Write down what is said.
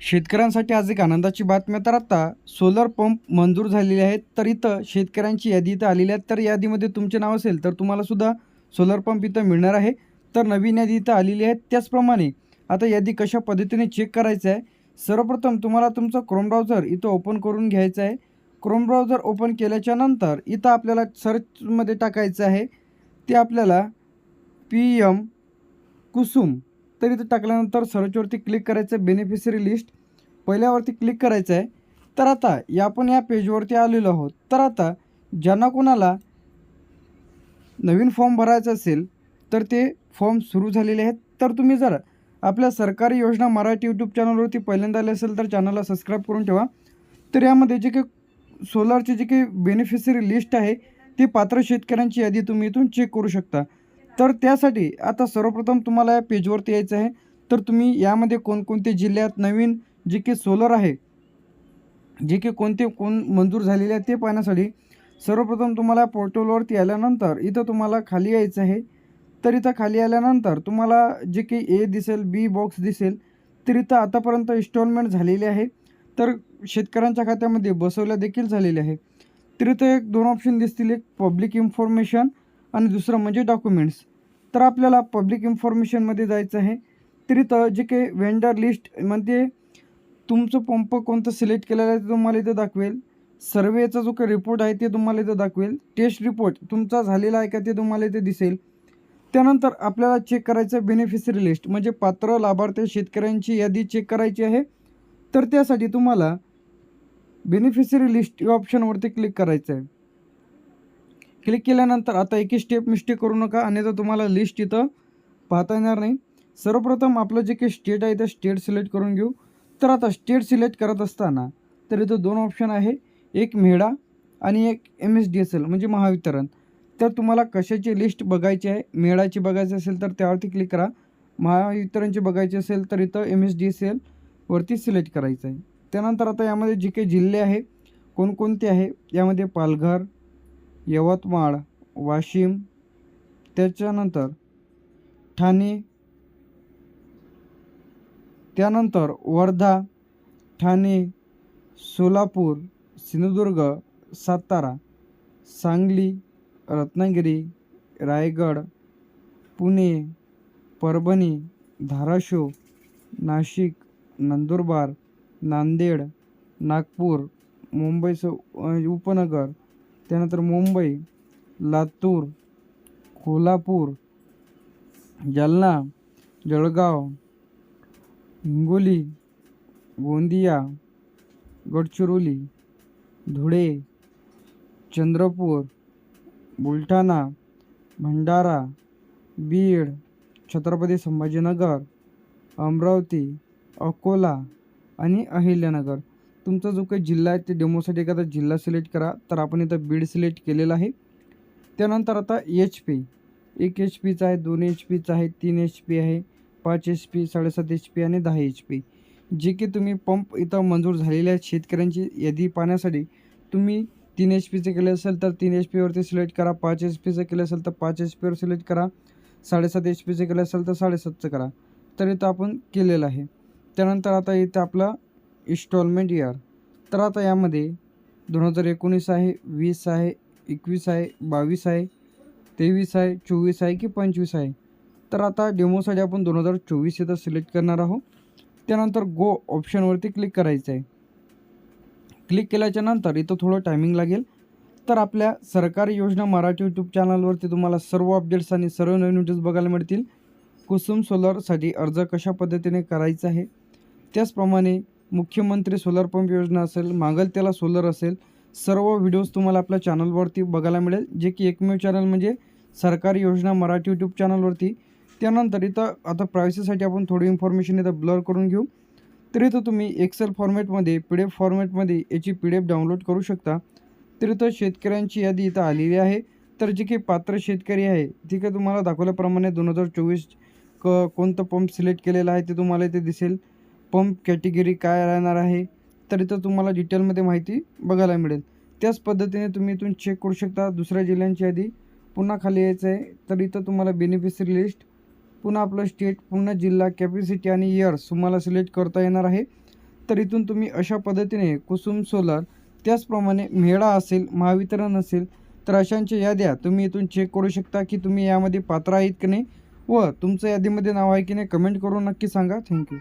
शेतकऱ्यांसाठी आज एक आनंदाची बातमी तर आता सोलर पंप मंजूर झालेले आहेत. तर इथं शेतकऱ्यांची यादी इथं आलेली आहे तर यादीमध्ये तुमचे नाव असेल तर तुम्हाला सुद्धा सोलर पंप इथं मिळणार आहे. तर नवीन यादी इथं आलेली आहे. त्याचप्रमाणे आता यादी कशा पद्धतीने चेक करायचं आहे? सर्वप्रथम तुम्हाला तुमचं क्रोम ब्राउझर इथं ओपन करून घ्यायचं आहे. क्रोम ब्राउझर ओपन केल्याच्यानंतर इथं आपल्याला सर्चमध्ये टाकायचं आहे. ते आपल्याला पी एम कुसुम तर इथं टाकल्यानंतर सर्चवरती क्लिक करायचं बेनिफिशरी लिस्ट पहिल्यावरती क्लिक करायचं आहे तर आता या आपण या पेजवरती आलेलो आहोत. तर आता ज्यांना कोणाला नवीन फॉर्म भरायचा असेल तर ते फॉर्म सुरू झालेले आहेत. तर तुम्ही जर आपल्या सरकारी योजना मराठी यूट्यूब चॅनलवरती पहिल्यांदा आले असेल तर चॅनलला सबस्क्राईब करून ठेवा. तर यामध्ये जे काही सोलारची जी काही बेनिफिशरी लिस्ट आहे ती पात्र शेतकऱ्यांची यादी तुम्ही इथून चेक करू शकता. तर त्यासाठी आता सर्वप्रथम तुम्हाला या पेजवरती यायचं आहे. तर तुम्ही यामध्ये कोणकोणते जिल्ह्यात नवीन जे की सोलर आहे जे की कोणते कोण मंजूर झालेले आहे ते पाहण्यासाठी सर्वप्रथम तुम्हाला पोर्टलवरती आल्यानंतर इथं तुम्हाला खाली यायचं आहे. तर इथं खाली आल्यानंतर तुम्हाला जे की ए दिसेल बी बॉक्स दिसेल तर इथं आतापर्यंत इन्स्टॉलमेंट झालेली आहे. तर शेतकऱ्यांच्या खात्यामध्ये बसवल्या देखील झालेले आहे. तर इथं एक दोन ऑप्शन दिसतील एक पब्लिक इन्फॉर्मेशन आणि दुसरं म्हणजे डॉक्युमेंट्स. तर आपल्याला पब्लिक इन्फॉर्मेशनमध्ये जायचं आहे. तर इथं जे काही वेंडर लिस्टमध्ये तुमचं पंप कोणतं सिलेक्ट केलेलं आहे ते तुम्हाला इथं दाखवेल. सर्वेचा जो काही रिपोर्ट आहे ते तुम्हाला इथं दाखवेल. टेस्ट रिपोर्ट तुमचा झालेला आहे का ते तुम्हाला इथे दिसेल. त्यानंतर आपल्याला चेक करायचं बेनिफिशरी लिस्ट म्हणजे पात्र लाभार्थी शेतकऱ्यांची यादी चेक करायची आहे. तर त्यासाठी तुम्हाला बेनिफिशरी लिस्ट या ऑप्शनवरती क्लिक करायचं आहे. क्लिक केल्यानंतर आता एकही स्टेप मिस्टेक करू नका अन्यथा तुम्हाला लिस्ट इथं पाहता येणार नाही. सर्वप्रथम आपलं जे काही स्टेट आहे ते स्टेट सिलेक्ट करून घेऊ. तर आता स्टेट सिलेक्ट करत असताना तर इथं दोन ऑप्शन आहे. एक मेढा आणि एक M S D S L म्हणजे महावितरण. तर तुम्हाला कशाची लिस्ट बघायची आहे? मेळाची बघायची असेल तर त्यावरती क्लिक करा. महावितरणची बघायची असेल तर इथं M S D S L वरती सिलेक्ट करायचं आहे. त्यानंतर आता यामध्ये जे काही जिल्हे आहे कोणकोणते आहे? यामध्ये पालघर यवतमाळ वाशिम. त्याच्यानंतर ठाणे. त्यानंतर वर्धा ठाणे. सोलापूर सिंधुदुर्ग सातारा सांगली रत्नागिरी रायगड पुणे परभणी धाराशिव नाशिक नंदुरबार नांदेड नागपूर मुंबईचं उपनगर त्यानंतर मुंबई लातूर कोल्हापूर जालना जळगाव हिंगोली गोंदिया गडचिरोली धुळे चंद्रपूर बुलढाणा भंडारा बीड छत्रपती संभाजीनगर अमरावती अकोला आणि अहिल्यानगर. तुमचा जो काही जिल्हा आहे ते डेमोसाठी एखादा जिल्हा सिलेक्ट करा. तर आपण इथं बीड सिलेक्ट केलेला आहे. त्यानंतर आता एच पी एक एच पीचा आहे दोन एच पीचा आहे तीन एच पी आहे पाच एच पी साडेसात एच पी आणि दहा एच पी जे की तुम्ही पंप इथं मंजूर झालेले आहेत शेतकऱ्यांची यादी पाहण्यासाठी. तुम्ही तीन एच पीचे केले असेल तर तीन एच पीवरती सिलेक्ट करा. पाच एच पीचं केलं असेल तर पाच एच पीवर सिलेक्ट करा. साडेसात एच पीचे केलं असेल तर साडेसातचं करा. तर इथं आपण केलेलं आहे. त्यानंतर आता इथं आपला इन्स्टॉलमेंट इयर तर आता यामध्ये दोन हजार एकोणीस आहे वीस आहे एकवीस आहे बावीस आहे तेवीस आहे चोवीस आहे की पंचवीस आहे. तर आता डेमोसाठी आपण दोन हजार चोवीस येतं सिलेक्ट करणार आहोत. त्यानंतर गो ऑप्शनवरती क्लिक करायचं आहे क्लिक केल्याच्यानंतर इथं थोडं टायमिंग लागेल. तर आपल्या सरकारी योजना मराठी यूट्यूब चॅनलवरती तुम्हाला सर्व अपडेट्स आणि सर्व नवीन व्हिडिओज बघायला मिळतील. कुसुम सोलरसाठी अर्ज कशा पद्धतीने करायचा आहे? त्याचप्रमाणे मुख्यमंत्री सोलर पंप योजना असेल मागल त्याला सोलर असेल सर्व व्हिडिओज तुम्हाला आपल्या चॅनलवरती बघायला मिळेल जे की एकमेव चॅनल म्हणजे सरकारी योजना मराठी यूट्यूब चॅनलवरती त्यानंतर इथं आता प्रायसीसाठी आपण थोडी इन्फॉर्मेशन इथं ब्लर करून घेऊ. तर इथं तुम्ही एक्सेल फॉर्मॅटमध्ये पी डी एफ फॉर्मॅटमध्ये याची पी डी एफ डाउनलोड करू शकता. तर इथं शेतकऱ्यांची यादी इथं आलेली आहे. तर जे काही पात्र शेतकरी आहे ती काय तुम्हाला दाखवल्याप्रमाणे दोन हजार चोवीस क कोणतं पंप सिलेक्ट केलेलं आहे ते तुम्हाला इथे दिसेल. पंप कॅटेगरी काय राहणार आहे तर इथं तुम्हाला डिटेलमध्ये माहिती बघायला मिळेल. त्याच पद्धतीने तुम्ही इथून चेक करू शकता दुसऱ्या जिल्ह्यांची यादी पुन्हा खाली यायचं आहे तर इथं तुम्हाला बेनिफिशरी लिस्ट पुन्हा आपलं स्टेट पुन्हा जिल्हा कॅपॅसिटी आणि इयर्स तुम्हाला सिलेक्ट करता येणार आहे. तर इथून तुम्ही अशा पद्धतीने कुसुम सोलार त्याचप्रमाणे मेळा असेल महावितरण असेल तर अशांच्या याद्या तुम्ही इथून चेक करू शकता की तुम्ही यामध्ये पात्र आहेत की नाही. व तुमचं यादीमध्ये नाव आहे की नाही कमेंट करून नक्की सांगा. थँक्यू